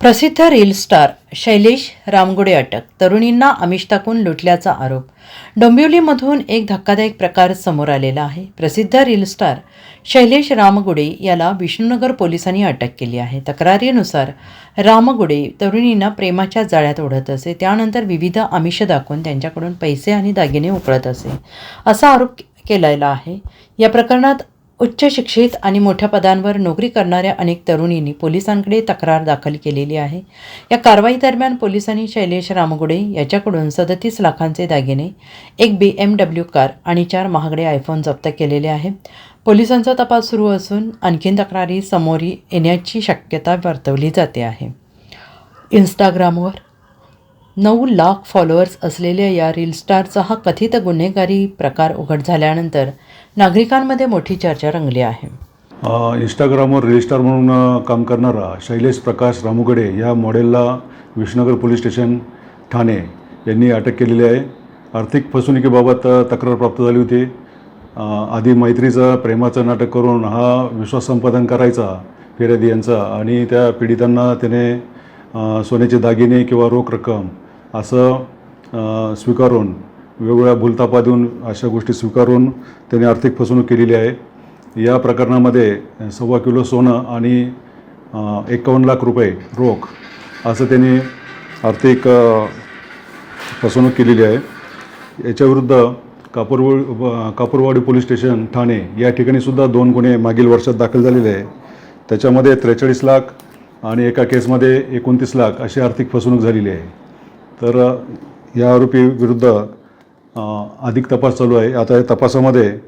प्रसिद्ध reel star Shailesh Ramgude अटक तरुणींना आमिष टाकून लुटल्याचा आरोप. डोंबिवलीमधून एक धक्कादायक प्रकार समोर आलेला आहे. प्रसिद्ध रील स्टार शैलेश रामगुडे याला विष्णुनगर पोलिसांनी अटक केली आहे. तक्रारीनुसार रामगुडे तरुणींना प्रेमाच्या जाळ्यात ओढत असे त्यानंतर विविध आमिष दाखवून त्यांच्याकडून पैसे आणि दागिने उकळत असे. असा आरोप केलेला आहे. या प्रकरणात उच्च शिक्षित आणि मोठ्या पदांवर नोकरी करणाऱ्या अनेक तरुणींनी पोलिसांकडे तक्रार दाखल केलेली आहे. या कारवाई दरम्यान पोलिसांनी शैलेश रामगुडे याच्याकडून सदतीस लाखांचे दागिने एक बी एम डब्ल्यू कार आणि चार महागडे आयफोन जप्त केलेले आहे. पोलिसांचा तपास सुरू असून आणखीन तक्रारी समोर येण्याची शक्यता वर्तवली जाते आहे. इंस्टाग्रामवर नऊ लाख फॉलोअर्स असलेल्या या रील स्टारचा हा कथित गुन्हेगारी प्रकार उघड झाल्यानंतर नागरिकांमध्ये मोठी चर्चा रंगली आहे. इंस्टाग्रामवर रील स्टार म्हणून काम करणारा शैलेश प्रकाश रामुगडे या मॉडेलला विष्णुनगर पोलीस स्टेशन ठाणे यांनी अटक केलेली आहे. आर्थिक फसवणुकीबाबत तक्रार प्राप्त झाली होती. आधी मैत्रीचं प्रेमाचं नाटक करून हा विश्वास संपादन करायचा फिर्यादी यांचा आणि त्या पीडितांना त्याने सोन्याचे दागिने किंवा रोख रक्कम असं स्वीकारून वेगवेगळ्या भूलतापा देऊन अशा गोष्टी स्वीकारून त्यांनी आर्थिक फसवणूक केलेली आहे. या प्रकरणामध्ये सव्वा किलो सोनं आणि एकावन्न लाख रुपये रोख असं त्यांनी आर्थिक फसवणूक केलेली आहे. याच्याविरुद्ध कापूरवा कापूरवाडी पोलीस स्टेशन ठाणे या ठिकाणीसुद्धा दोन गुन्हे मागील वर्षात दाखल झालेले आहे. त्याच्यामध्ये त्रेचाळीस लाख आणि एका केसमध्ये एकोणतीस लाख अशी आर्थिक फसवणूक झालेली आहे. तर या आरोपी विरुद्ध अधिक तपास चालू आहे. आता या तपासामध्ये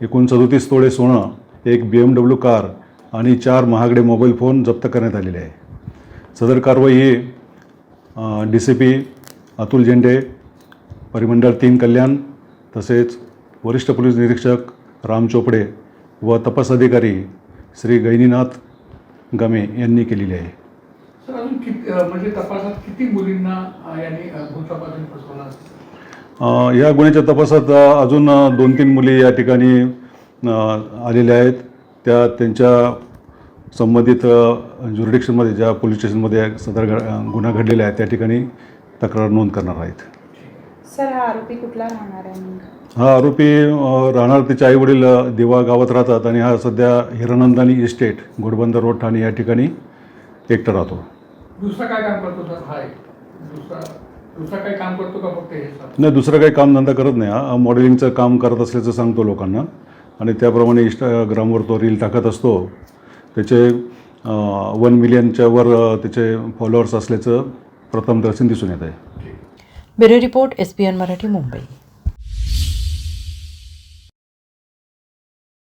एकूण सदोतीस तोळे सोनं एक बी एम डब्ल्यू कार आणि चार महागडे मोबाईल फोन जप्त करण्यात आलेले आहे. सदर कारवाई ही D C P Atul Zende परिमंडळ तीन कल्याण तसेच वरिष्ठ पोलीस निरीक्षक राम चोपडे व तपास अधिकारी श्री गैनीनाथ गमे यांनी केलेली आहे. सर अजून किती म्हणजे तपासात किती मुलींना यांनी फसवलं या गुन्ह्याच्या तपासात अजून दोन तीन मुली या ठिकाणी आलेल्या आहेत. त्या त्यांच्या संबंधित ज्युरिडिक्शनमध्ये ज्या पोलीस स्टेशनमध्ये सदर गुन्हा घडलेला आहे त्या ठिकाणी तक्रार नोंद करणार आहेत. सर हा आरोपी कुठला राहणार आहे हा आरोपी राहणार तिचे आईवडील अ, दिवा गावात राहतात आणि हा सध्या हिरानंदानी इस्टेट घोडबंदर रोड ठाणे या ठिकाणी एकटा राहतो. दुसरं काय काम करतो सर? हा एक दुसरा दुसरा काही काम करतो का फक्त हे सर? नाही दुसरं काही कामधंदा करत नाही हा. मॉडेलिंगचं काम करत असल्याचं सांगतो लोकांना. आणि त्याप्रमाणे इंस्टाग्रामवर तो रील टाकत असतो. त्याचे वन मिलियनच्या वर त्याचे फॉलोअर्स असल्याचं प्रथम दर्शन दिसून येत आहे. Bureau report S P N Marathi Mumbai.